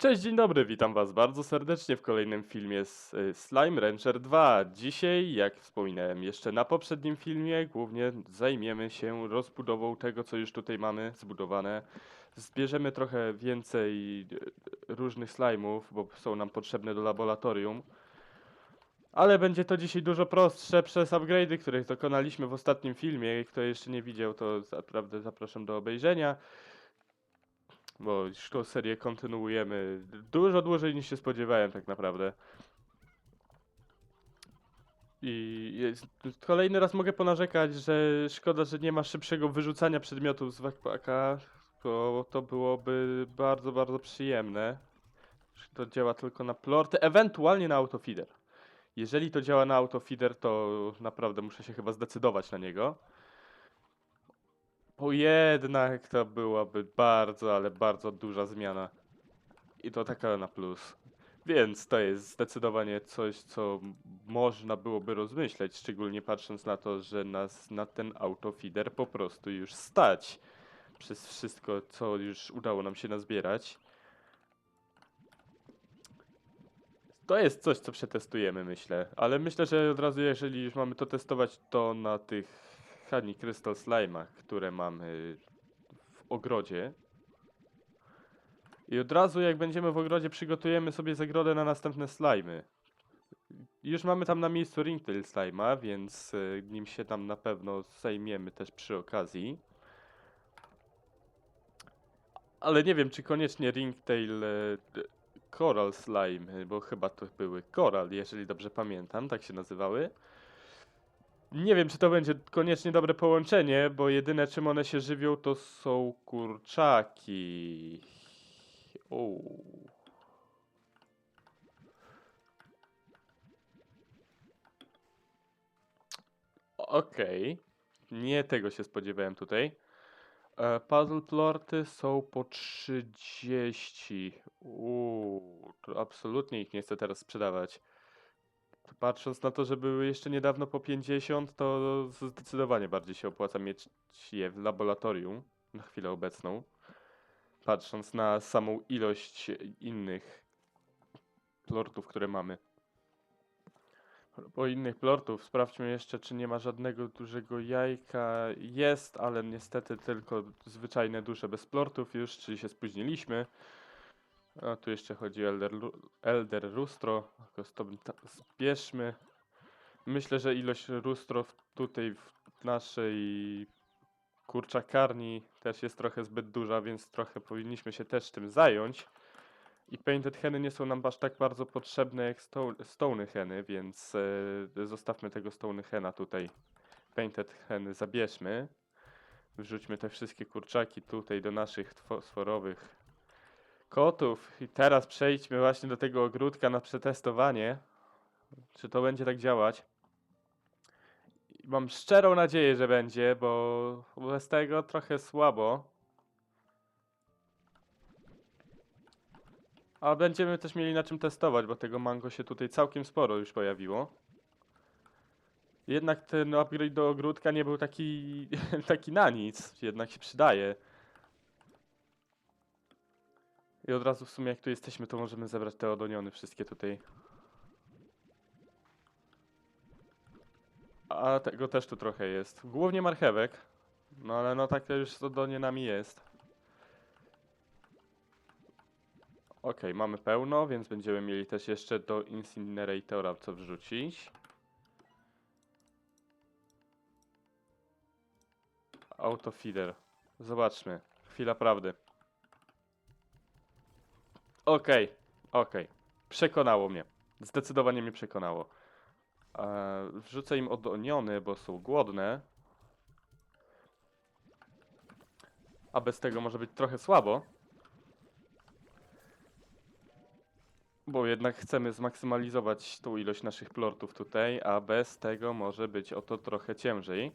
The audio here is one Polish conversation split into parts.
Cześć, dzień dobry, witam was bardzo serdecznie w kolejnym filmie z y, Slime Rancher 2. Dzisiaj, jak wspominałem jeszcze na poprzednim filmie, głównie zajmiemy się rozbudową tego, co już tutaj mamy zbudowane. Zbierzemy trochę więcej y, różnych slime'ów, bo są nam potrzebne do laboratorium. Ale będzie to dzisiaj dużo prostsze przez upgrade'y, których dokonaliśmy w ostatnim filmie. Kto jeszcze nie widział, to naprawdę zapraszam do obejrzenia bo już tą serię kontynuujemy dużo dłużej niż się spodziewałem tak naprawdę. I jest, kolejny raz mogę ponarzekać, że szkoda, że nie ma szybszego wyrzucania przedmiotów z backpacka, bo to byłoby bardzo, bardzo przyjemne. To działa tylko na plorty, ewentualnie na autofeeder. Jeżeli to działa na autofeeder, to naprawdę muszę się chyba zdecydować na niego. Bo jednak to byłaby bardzo, ale bardzo duża zmiana. I to taka na plus. Więc to jest zdecydowanie coś, co można byłoby rozmyśleć, szczególnie patrząc na to, że nas na ten autofeeder po prostu już stać. Przez wszystko, co już udało nam się nazbierać. To jest coś, co przetestujemy, myślę. Ale myślę, że od razu, jeżeli już mamy to testować, to na tych Honey Crystal Slime'ach, które mamy w ogrodzie. I od razu, jak będziemy w ogrodzie, przygotujemy sobie zagrodę na następne slimy. Już mamy tam na miejscu Ringtail Slime'a, więc e, nim się tam na pewno zajmiemy też przy okazji. Ale nie wiem, czy koniecznie Ringtail e, Coral Slime, bo chyba to były Coral, jeżeli dobrze pamiętam, tak się nazywały. Nie wiem, czy to będzie koniecznie dobre połączenie, bo jedyne czym one się żywią to są kurczaki. Uuu. Okej. Nie tego się spodziewałem tutaj. E, puzzle plorty są po 30. Uuu, absolutnie ich nie chcę teraz sprzedawać. Patrząc na to, że były jeszcze niedawno po 50, to zdecydowanie bardziej się opłaca mieć je w laboratorium na chwilę obecną. Patrząc na samą ilość innych plortów, które mamy. Po innych plortów sprawdźmy jeszcze, czy nie ma żadnego dużego jajka. Jest, ale niestety tylko zwyczajne dusze bez plortów już, czyli się spóźniliśmy. A tu jeszcze chodzi Elder, Elder Rustro. Zbierzmy. Myślę, że ilość rustrów tutaj w naszej kurczakarni też jest trochę zbyt duża, więc trochę powinniśmy się też tym zająć. I painted heny nie są nam aż tak bardzo potrzebne jak sto- stone heny, więc e, zostawmy tego stone hena tutaj. Painted heny zabierzmy. Wrzućmy te wszystkie kurczaki tutaj do naszych fosforowych kotów. I teraz przejdźmy właśnie do tego ogródka na przetestowanie. Czy to będzie tak działać? Mam szczerą nadzieję, że będzie, bo bez tego trochę słabo. A będziemy też mieli na czym testować, bo tego mango się tutaj całkiem sporo już pojawiło. Jednak ten upgrade do ogródka nie był taki, taki na nic, jednak się przydaje. I od razu w sumie jak tu jesteśmy, to możemy zebrać te odoniony wszystkie tutaj. A tego też tu trochę jest. Głównie marchewek. No ale no tak to już z odonionami jest. Okej, mamy pełno, więc będziemy mieli też jeszcze do Incineratora co wrzucić. Autofeeder. Zobaczmy. Chwila prawdy. Okej, okej. Przekonało mnie. Zdecydowanie mnie przekonało. E, wrzucę im odoniony, bo są głodne. A bez tego może być trochę słabo. Bo jednak chcemy zmaksymalizować tą ilość naszych plortów tutaj, a bez tego może być o to trochę ciężej.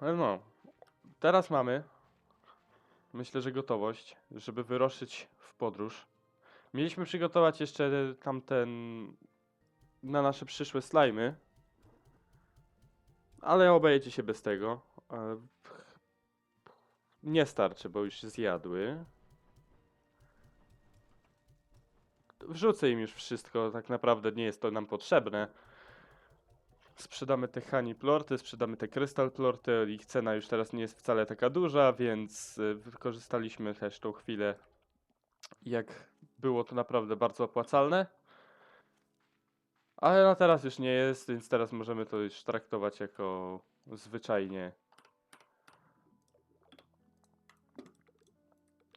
No, teraz mamy, myślę, że gotowość, żeby wyruszyć w podróż. Mieliśmy przygotować jeszcze tamten na nasze przyszłe slajmy, ale obejdzie się bez tego. E, nie starczy, bo już zjadły. Wrzucę im już wszystko, tak naprawdę nie jest to nam potrzebne. Sprzedamy te honey plorty, sprzedamy te crystal plorty, ich cena już teraz nie jest wcale taka duża, więc y, wykorzystaliśmy też tą chwilę, jak było to naprawdę bardzo opłacalne. Ale na teraz już nie jest, więc teraz możemy to już traktować jako zwyczajnie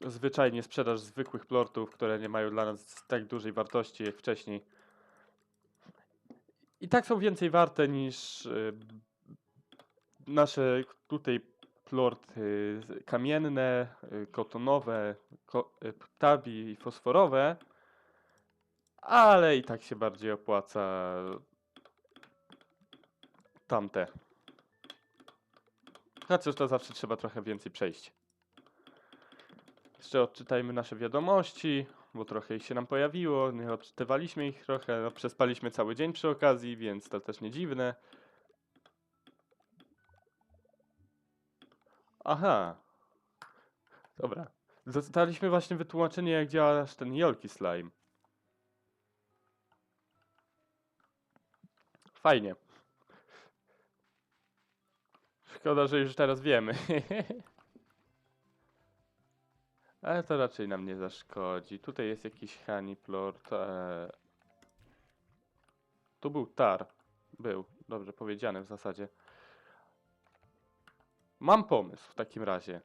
zwyczajnie sprzedaż zwykłych plortów, które nie mają dla nas tak dużej wartości jak wcześniej. I tak są więcej warte niż y, nasze tutaj plorty z- kamienne, y, kotonowe, ko, y, ptabi i fosforowe, ale i tak się bardziej opłaca tamte. Chociaż to zawsze trzeba trochę więcej przejść. Jeszcze odczytajmy nasze wiadomości, bo trochę ich się nam pojawiło. Nie odczytywaliśmy ich trochę. No, przespaliśmy cały dzień przy okazji, więc to też nie dziwne. Aha. Dobra. Dostaliśmy właśnie wytłumaczenie, jak działa ten Jolki Slime. Fajnie. Szkoda, że już teraz wiemy. Ale to raczej nam nie zaszkodzi. Tutaj jest jakiś honey plort. E... Tu był tar. Był. Dobrze powiedziane w zasadzie. Mam pomysł w takim razie.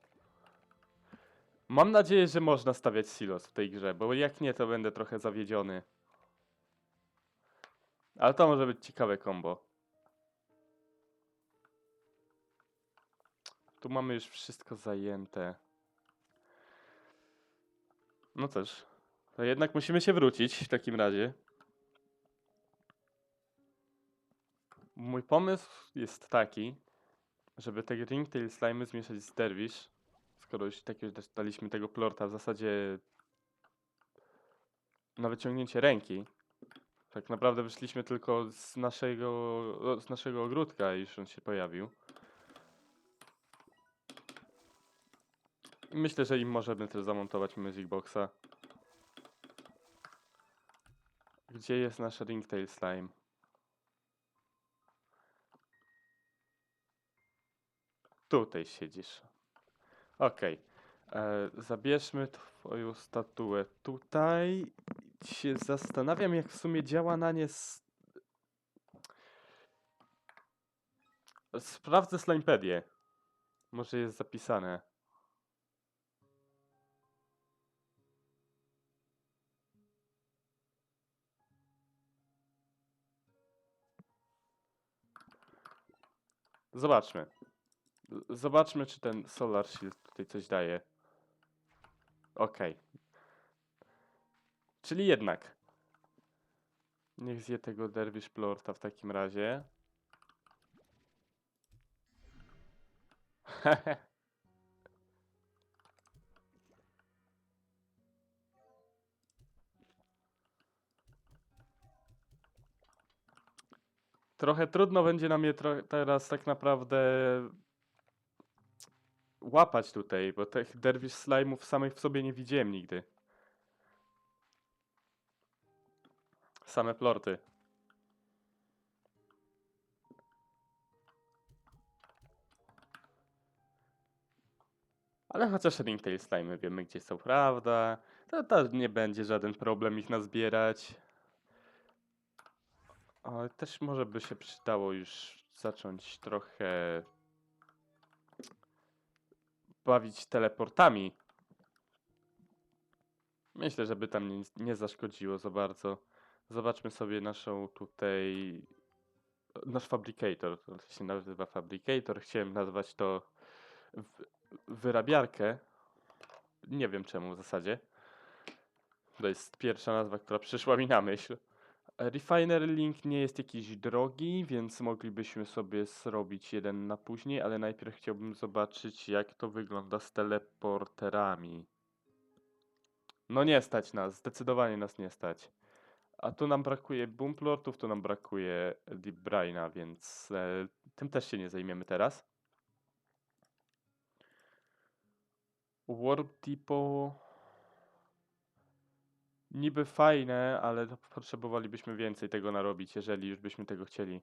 Mam nadzieję, że można stawiać silos w tej grze, bo jak nie, to będę trochę zawiedziony. Ale to może być ciekawe combo. Tu mamy już wszystko zajęte. No też. To jednak musimy się wrócić w takim razie. Mój pomysł jest taki, żeby te ringtail slimy zmieszać z derwish. Skoro już tak już daliśmy tego plorta w zasadzie na wyciągnięcie ręki. Tak naprawdę wyszliśmy tylko z naszego, z naszego ogródka i już on się pojawił. Myślę, że im możemy też zamontować Music Boxa. Gdzie jest nasz Ringtail Slime? Tutaj siedzisz. Okej. E, Zabierzmy twoją statuę tutaj. Się zastanawiam, jak w sumie działa na nie... s- Sprawdzę Slimepedię. Może jest zapisane. Zobaczmy. Zobaczmy, czy ten Solar Shield tutaj coś daje. Okej. Czyli jednak. Niech zje tego Dervish Plorta w takim razie. Trochę trudno będzie nam je teraz tak naprawdę łapać tutaj, bo tych derwish slime'ów samych w sobie nie widziałem nigdy. Same plorty. Ale chociaż ringtail slime wiemy gdzie są, prawda? To, to nie będzie żaden problem ich nazbierać. Ale też może by się przydało już zacząć trochę bawić teleportami. Myślę, żeby tam nie, nie zaszkodziło za bardzo. Zobaczmy sobie naszą tutaj. Nasz fabricator. To się nazywa fabricator. Chciałem nazwać to wyrabiarkę. Nie wiem czemu w zasadzie. To jest pierwsza nazwa, która przyszła mi na myśl. Refiner Link nie jest jakiś drogi, więc moglibyśmy sobie zrobić jeden na później, ale najpierw chciałbym zobaczyć, jak to wygląda z teleporterami. No nie stać nas, zdecydowanie nas nie stać. A tu nam brakuje Boomplortów, tu nam brakuje Deep Braina, więc e, tym też się nie zajmiemy teraz. Warp Depot. Niby fajne, ale potrzebowalibyśmy więcej tego narobić, jeżeli już byśmy tego chcieli.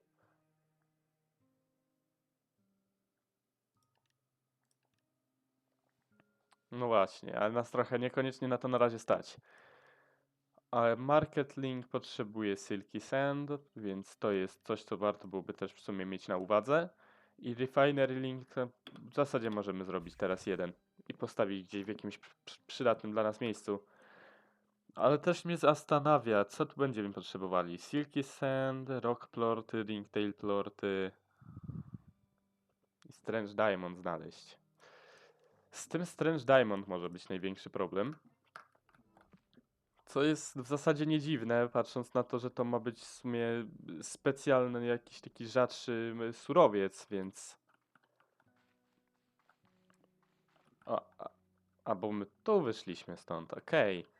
No właśnie, ale nas trochę niekoniecznie na to na razie stać. Ale Market Link potrzebuje Silky Sand, więc to jest coś, co warto byłoby też w sumie mieć na uwadze. I Refinery Link w zasadzie możemy zrobić teraz jeden i postawić gdzieś w jakimś pr- pr- przydatnym dla nas miejscu. Ale też mnie zastanawia, co tu będziemy potrzebowali. Silky Sand, Rock Plorty, Ringtail Plorty i Strange Diamond znaleźć. Z tym Strange Diamond może być największy problem. Co jest w zasadzie nie dziwne, patrząc na to, że to ma być w sumie specjalny jakiś taki rzadszy surowiec, więc... A, a, a bo my tu wyszliśmy stąd, okej. E,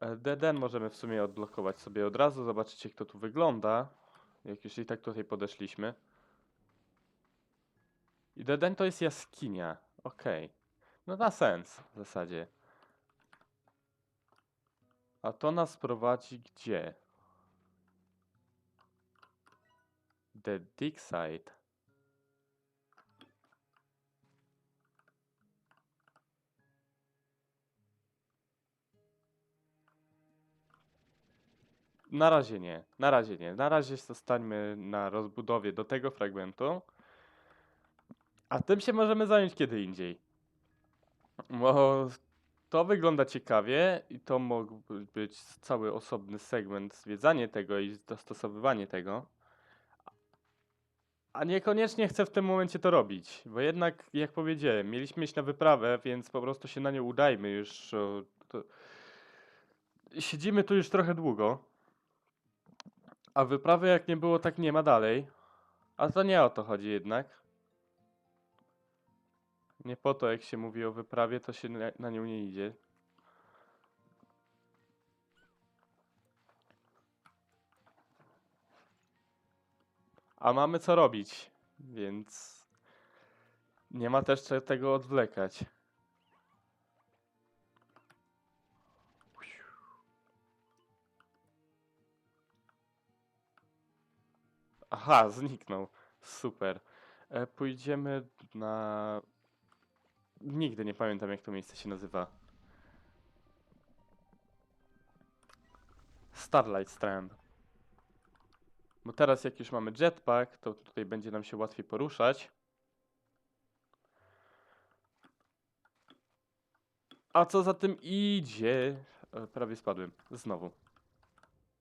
DDN możemy w sumie odblokować sobie od razu, zobaczyć jak to tu wygląda, jak już i tak tutaj podeszliśmy. I DDN to jest jaskinia, okej. No ma sens w zasadzie. A to nas prowadzi gdzie? The Dig. Na razie nie, na razie nie. Na razie zostańmy na rozbudowie do tego fragmentu. A tym się możemy zająć kiedy indziej. Bo to wygląda ciekawie i to mógłby być cały osobny segment, zwiedzanie tego i dostosowywanie tego. A niekoniecznie chcę w tym momencie to robić, bo jednak, jak powiedziałem, mieliśmy iść na wyprawę, więc po prostu się na nią udajmy już. To... Siedzimy tu już trochę długo, a wyprawy jak nie było, tak nie ma dalej. A to nie o to chodzi jednak. Nie po to, jak się mówi o wyprawie, to się na, nią nie idzie. A mamy co robić, więc nie ma też tego odwlekać. Aha, zniknął. Super. E, pójdziemy na Nigdy nie pamiętam, jak to miejsce się nazywa. Starlight Strand. Bo teraz, jak już mamy jetpack, to tutaj będzie nam się łatwiej poruszać. A co za tym idzie? E, Prawie spadłem. Znowu.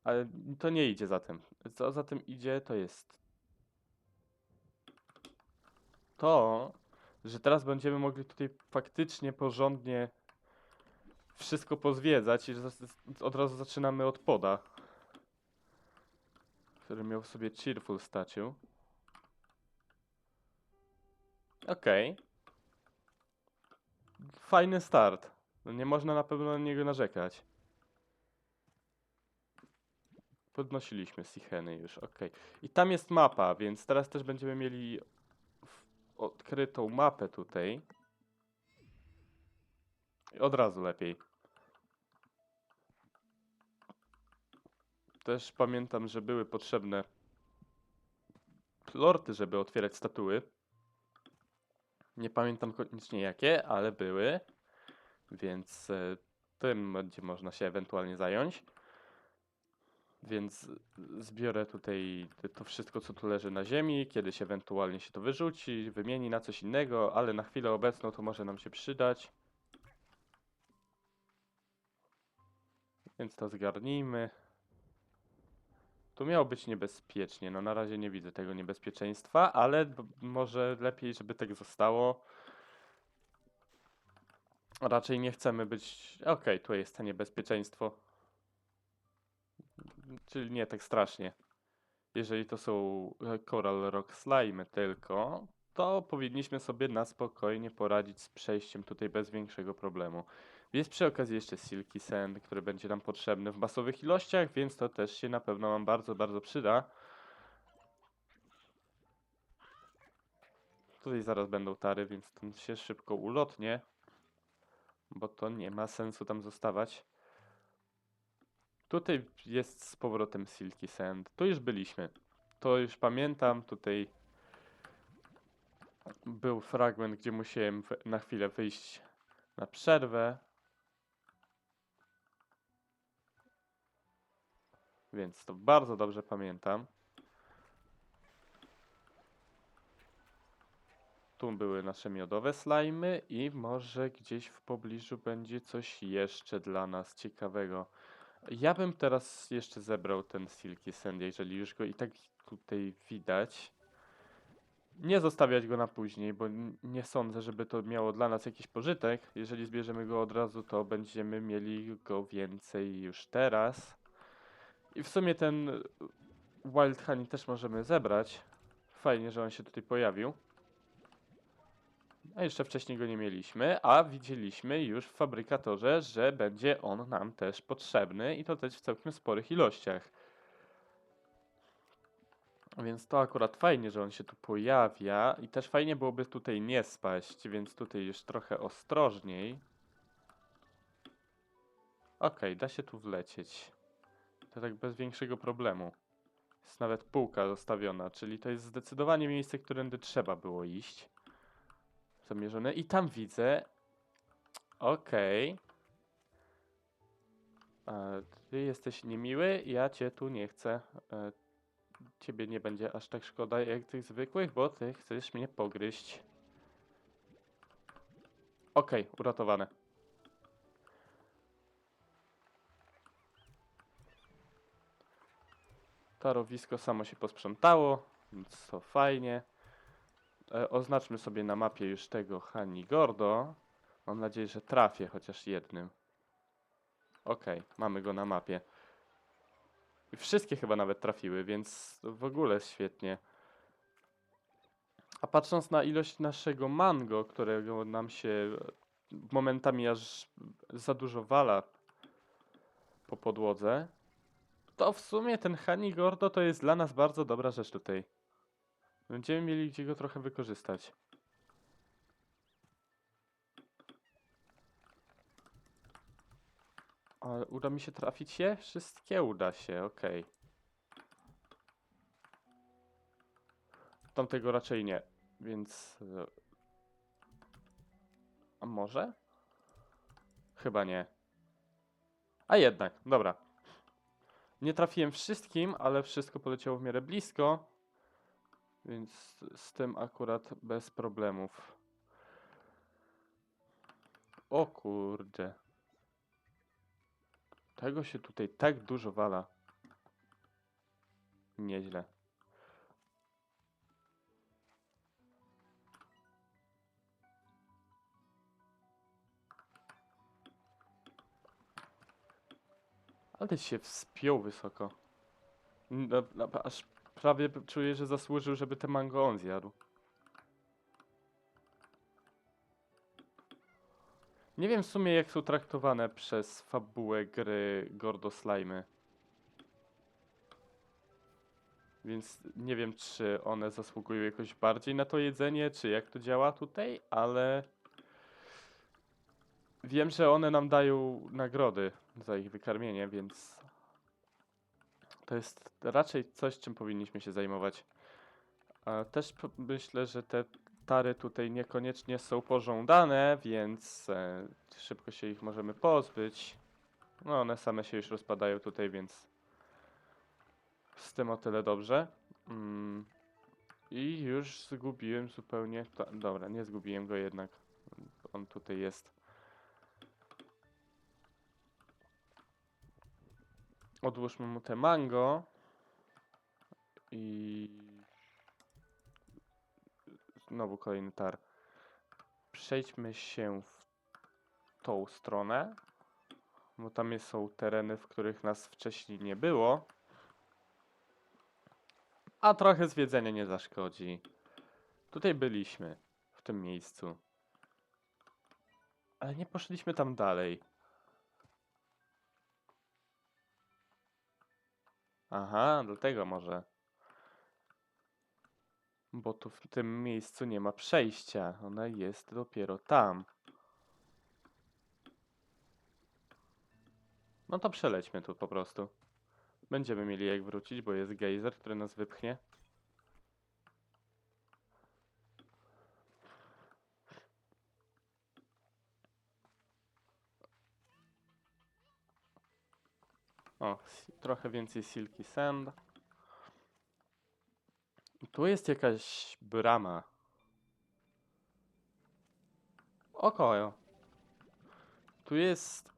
Ale to nie idzie za tym. Co za tym idzie, to jest to, że teraz będziemy mogli tutaj faktycznie porządnie wszystko pozwiedzać i że od razu zaczynamy od poda, który miał w sobie cheerful statue. Okej. Fajny start. No nie można na pewno na niego narzekać. Podnosiliśmy Sicheny już, okej. I tam jest mapa, więc teraz też będziemy mieli odkrytą mapę tutaj. I od razu lepiej. Też pamiętam, że były potrzebne lorty, żeby otwierać statuły. Nie pamiętam koniecznie jakie, ale były. Więc e, tym będzie można się ewentualnie zająć. Więc zbiorę tutaj to wszystko, co tu leży na ziemi, kiedyś ewentualnie się to wyrzuci, wymieni na coś innego, ale na chwilę obecną to może nam się przydać. Więc to zgarnijmy. Tu miało być niebezpiecznie. No na razie nie widzę tego niebezpieczeństwa, ale może lepiej, żeby tak zostało. Raczej nie chcemy być. Okej, tu jest to niebezpieczeństwo. Czyli nie tak strasznie. Jeżeli to są e, Coral Rock Slime tylko, to powinniśmy sobie na spokojnie poradzić z przejściem tutaj bez większego problemu. Jest przy okazji jeszcze Silky Sand, który będzie nam potrzebny w masowych ilościach, więc to też się na pewno nam bardzo, bardzo przyda. Tutaj zaraz będą tary, więc tam się szybko ulotnie. bo to nie ma sensu tam zostawać. Tutaj jest z powrotem Silky Sand. Tu już byliśmy. To już pamiętam. Tutaj był fragment, gdzie musiałem na chwilę wyjść na przerwę. Więc to bardzo dobrze pamiętam. Tu były nasze miodowe slajmy i może gdzieś w pobliżu będzie coś jeszcze dla nas ciekawego. Ja bym teraz jeszcze zebrał ten Silky Sand, jeżeli już go i tak tutaj widać. Nie zostawiać go na później, bo nie sądzę, żeby to miało dla nas jakiś pożytek. Jeżeli zbierzemy go od razu, to będziemy mieli go więcej już teraz. I w sumie ten y, Wild Honey też możemy zebrać. Fajnie, że on się tutaj pojawił. A jeszcze wcześniej go nie mieliśmy, a widzieliśmy już w fabrykatorze, że będzie on nam też potrzebny i to też w całkiem sporych ilościach. Więc to akurat fajnie, że on się tu pojawia i też fajnie byłoby tutaj nie spaść, więc tutaj już trochę ostrożniej. Okej, da się tu wlecieć. To tak bez większego problemu. Jest nawet półka zostawiona, czyli to jest zdecydowanie miejsce, którędy trzeba było iść zamierzone. I tam widzę. Okej. E, Ty jesteś niemiły, ja cię tu nie chcę. E, Ciebie nie będzie aż tak szkoda jak tych zwykłych, bo ty chcesz mnie pogryźć. Okej, uratowane. Tarowisko samo się posprzątało, więc to fajnie. E, oznaczmy sobie na mapie już tego Hani Gordo. Mam nadzieję, że trafię chociaż jednym. Okej, mamy go na mapie. I wszystkie chyba nawet trafiły, więc w ogóle świetnie. A patrząc na ilość naszego mango, którego nam się e, momentami aż za dużo wala po podłodze, to w sumie ten Hani Gordo to jest dla nas bardzo dobra rzecz tutaj. Będziemy mieli gdzie go trochę wykorzystać. Ale uda mi się trafić je? Wszystkie uda się, okej. Tamtego raczej nie, więc... e, A może? Chyba nie. A jednak, dobra. Nie trafiłem wszystkim, ale wszystko poleciało w miarę blisko. Więc z tym akurat bez problemów. O kurde. Tego się tutaj tak dużo wala. Nieźle. Ale się wspiął wysoko. Aż prawie czuję, że zasłużył, żeby te mango on zjadł. Nie wiem w sumie jak są traktowane przez fabułę gry Gordo Slimy. Więc nie wiem czy one zasługują jakoś bardziej na to jedzenie, czy jak to działa tutaj, ale... Wiem, że one nam dają nagrody za ich wykarmienie, więc to jest raczej coś, czym powinniśmy się zajmować. Też myślę, że te tary tutaj niekoniecznie są pożądane, więc e, szybko się ich możemy pozbyć. No, one same się już rozpadają tutaj, więc z tym o tyle dobrze. Mm. I już zgubiłem zupełnie. Dobra, nie zgubiłem go jednak. On tutaj jest. Odłóżmy mu te mango. I znowu kolejny tar. Przejdźmy się w tą stronę, bo tam są tereny, w których nas wcześniej nie było. A trochę zwiedzenia nie zaszkodzi. Tutaj byliśmy, w tym miejscu. Ale nie poszliśmy tam dalej. Aha, dlatego może. Bo tu w tym miejscu nie ma przejścia. Ona jest dopiero tam. No to przelećmy tu po prostu. Będziemy mieli jak wrócić, bo jest gejzer, który nas wypchnie. O, trochę więcej Silky Sand. Tu jest jakaś brama. Okojo. Tu jest...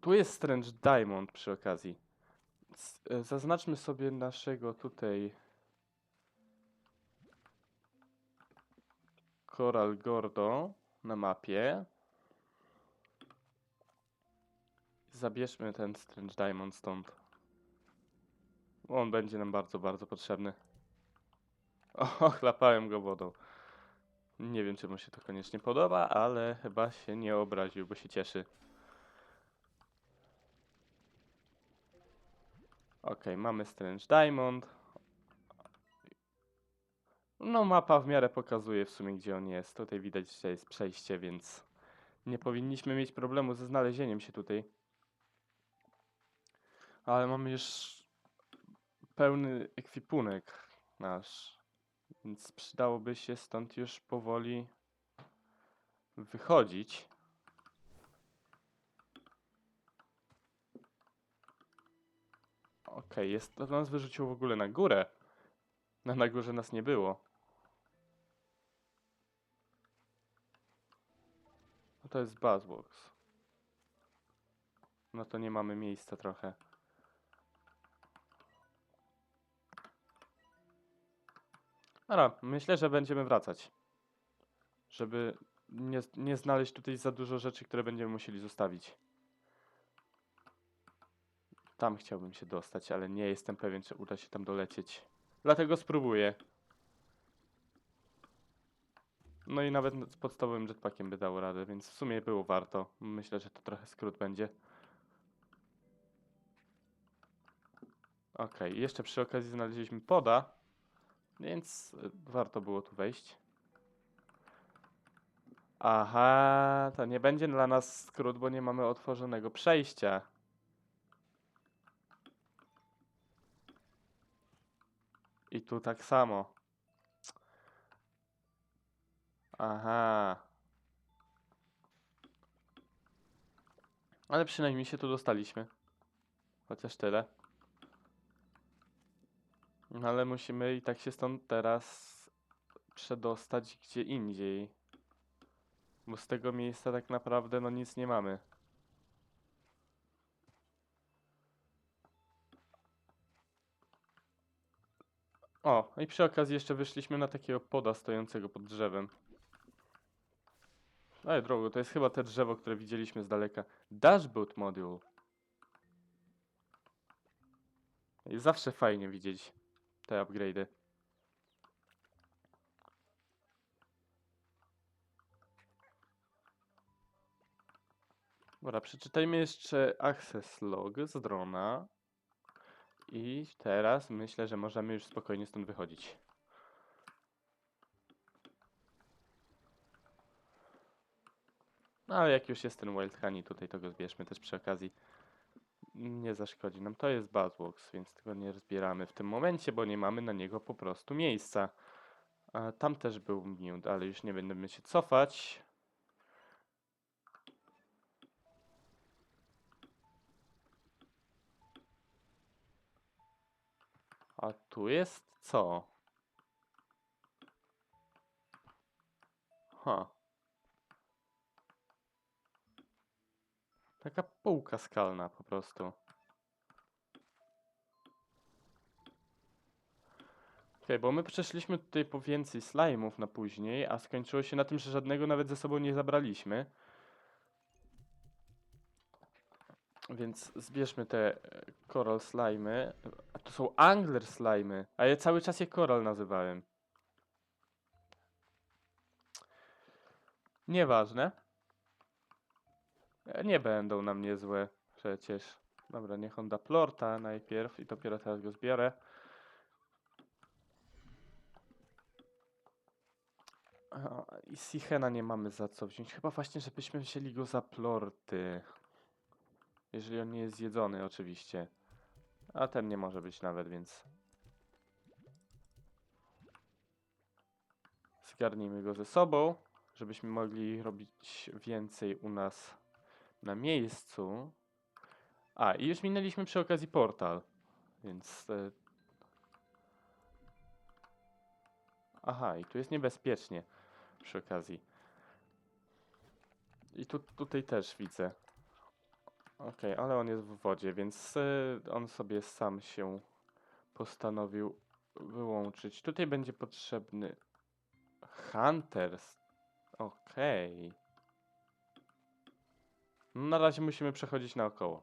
Tu jest Strange Diamond przy okazji. E, Zaznaczmy sobie naszego tutaj... Coral Gordo na mapie. Zabierzmy ten Strange Diamond stąd. On będzie nam bardzo, bardzo potrzebny. O, chlapałem go wodą. Nie wiem, czy mu się to koniecznie podoba, ale chyba się nie obraził, bo się cieszy. Ok, mamy Strange Diamond. No, mapa w miarę pokazuje w sumie, gdzie on jest. Tutaj widać, że jest przejście, więc nie powinniśmy mieć problemu ze znalezieniem się tutaj. Ale mamy już pełny ekwipunek nasz, więc przydałoby się stąd już powoli wychodzić. Okej, jest to nas wyrzuciło w ogóle na górę. Na, na górze nas nie było. No to jest Buzzbox. No to nie mamy miejsca trochę. Dobra, myślę, że będziemy wracać. Żeby nie, nie znaleźć tutaj za dużo rzeczy, które będziemy musieli zostawić. Tam chciałbym się dostać, ale nie jestem pewien, czy uda się tam dolecieć. Dlatego spróbuję. No i nawet z podstawowym jetpackiem by dało radę, więc w sumie było warto. Myślę, że to trochę skrót będzie. Okej, jeszcze przy okazji znaleźliśmy poda, więc y, warto było tu wejść. Aha, to nie będzie dla nas skrót, bo nie mamy otworzonego przejścia. I tu tak samo. Aha. Ale przynajmniej się tu dostaliśmy. Chociaż tyle. No ale musimy i tak się stąd teraz przedostać gdzie indziej. Bo z tego miejsca tak naprawdę no nic nie mamy. O, i przy okazji jeszcze wyszliśmy na takiego poda stojącego pod drzewem. Ej, drogo, to jest chyba te drzewo, które widzieliśmy z daleka. Dashboot Module. I zawsze fajnie widzieć te upgrade'y. Dobra, przeczytajmy jeszcze access log z drona. I teraz myślę, że możemy już spokojnie stąd wychodzić. No ale jak już jest ten Wild Honey tutaj, to go zbierzmy też przy okazji. Nie zaszkodzi nam. To jest Buzzbox, więc tego nie zbieramy w tym momencie, bo nie mamy na niego po prostu miejsca. A tam też był miód, ale już nie będziemy się cofać. A tu jest co? Ha. Taka półka skalna po prostu. Okej, bo my przeszliśmy tutaj po więcej slime'ów na później, a skończyło się na tym, że żadnego nawet ze sobą nie zabraliśmy. Więc zbierzmy te e, coral slime'y. A to są angler slime'y, a ja cały czas je coral nazywałem. Nieważne. Nie będą na mnie złe przecież. Dobra, niech on da plorta najpierw i dopiero teraz go zbiorę. I Sichena nie mamy za co wziąć. Chyba właśnie, żebyśmy wzięli go za plorty. Jeżeli on nie jest zjedzony, oczywiście. A ten nie może być nawet, więc. Zgarnijmy go ze sobą, żebyśmy mogli robić więcej u nas na miejscu. A, i już minęliśmy przy okazji portal, więc. E... Aha, i tu jest niebezpiecznie przy okazji. I tu, tutaj też widzę. Okej, ale on jest w wodzie, więc e, on sobie sam się postanowił wyłączyć. Tutaj będzie potrzebny Hunters. Okej. No, Na razie musimy przechodzić naokoło.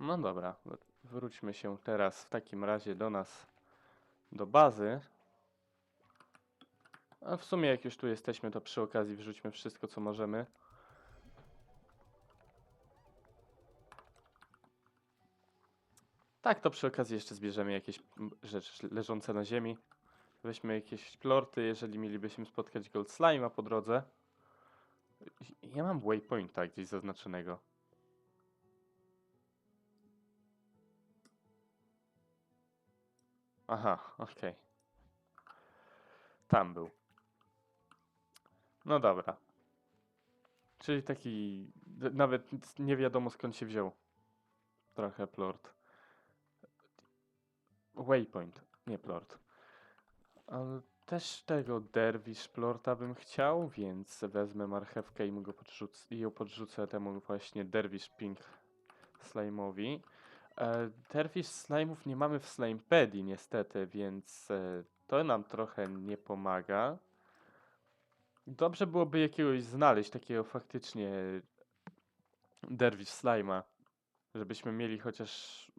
No dobra, wr- wróćmy się teraz w takim razie do nas, do bazy. A w sumie jak już tu jesteśmy, to przy okazji wrzućmy wszystko, co możemy. Tak, to przy okazji jeszcze zbierzemy jakieś rzeczy leżące na ziemi. Weźmy jakieś plorty, jeżeli mielibyśmy spotkać Gold Slime'a po drodze. Ja mam waypointa gdzieś zaznaczonego. Aha, okej. Tam był. No dobra. Czyli taki. Nawet nie wiadomo skąd się wziął. Trochę plort. Waypoint, nie plort. Ale też tego derwisz plorta bym chciał, więc wezmę marchewkę i mu go podrzuc i ją podrzucę temu właśnie derwish pink slime'owi. E, derwish slime'ów nie mamy w slimepedi niestety, więc e, to nam trochę nie pomaga. Dobrze byłoby jakiegoś znaleźć, takiego faktycznie derwish slime'a, żebyśmy mieli chociaż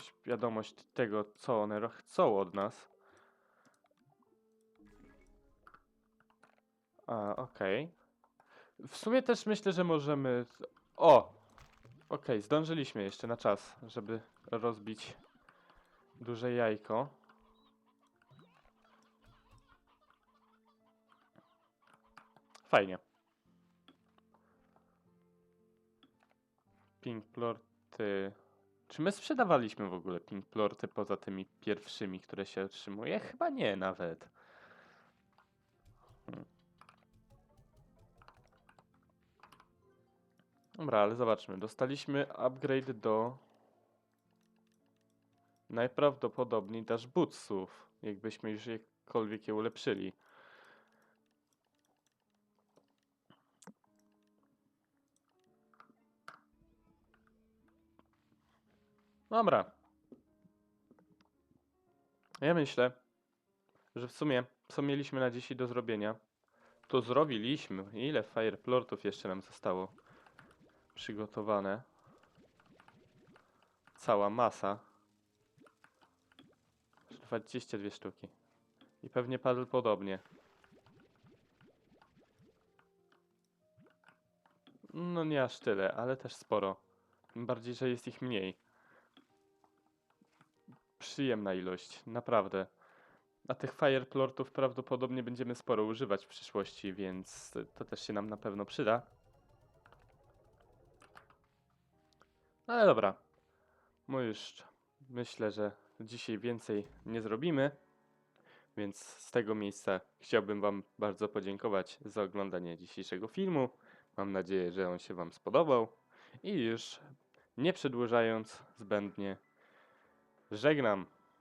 świadomość tego, co one chcą od nas. A, okej. W sumie też myślę, że możemy. O! Okej, zdążyliśmy jeszcze na czas, żeby rozbić duże jajko. Fajnie. Pink plorty. Czy my sprzedawaliśmy w ogóle pink plorty poza tymi pierwszymi, które się otrzymuje? Chyba nie nawet. Hmm. Dobra, ale zobaczmy. Dostaliśmy upgrade do najprawdopodobniej dash bootsów, jakbyśmy już jakkolwiek je ulepszyli. Dobra. Ja myślę, że w sumie co mieliśmy na dzisiaj do zrobienia, to zrobiliśmy. Ile fireplortów jeszcze nam zostało przygotowane? Cała masa. 22 sztuki. I pewnie padł podobnie. No nie aż tyle, ale też sporo. Tym bardziej, że jest ich mniej. Przyjemna ilość, naprawdę. A tych fireplortów prawdopodobnie będziemy sporo używać w przyszłości, więc to też się nam na pewno przyda. Ale dobra. No już myślę, że dzisiaj więcej nie zrobimy. Więc z tego miejsca chciałbym Wam bardzo podziękować za oglądanie dzisiejszego filmu. Mam nadzieję, że on się Wam spodobał. I już nie przedłużając zbędnie, żegnam.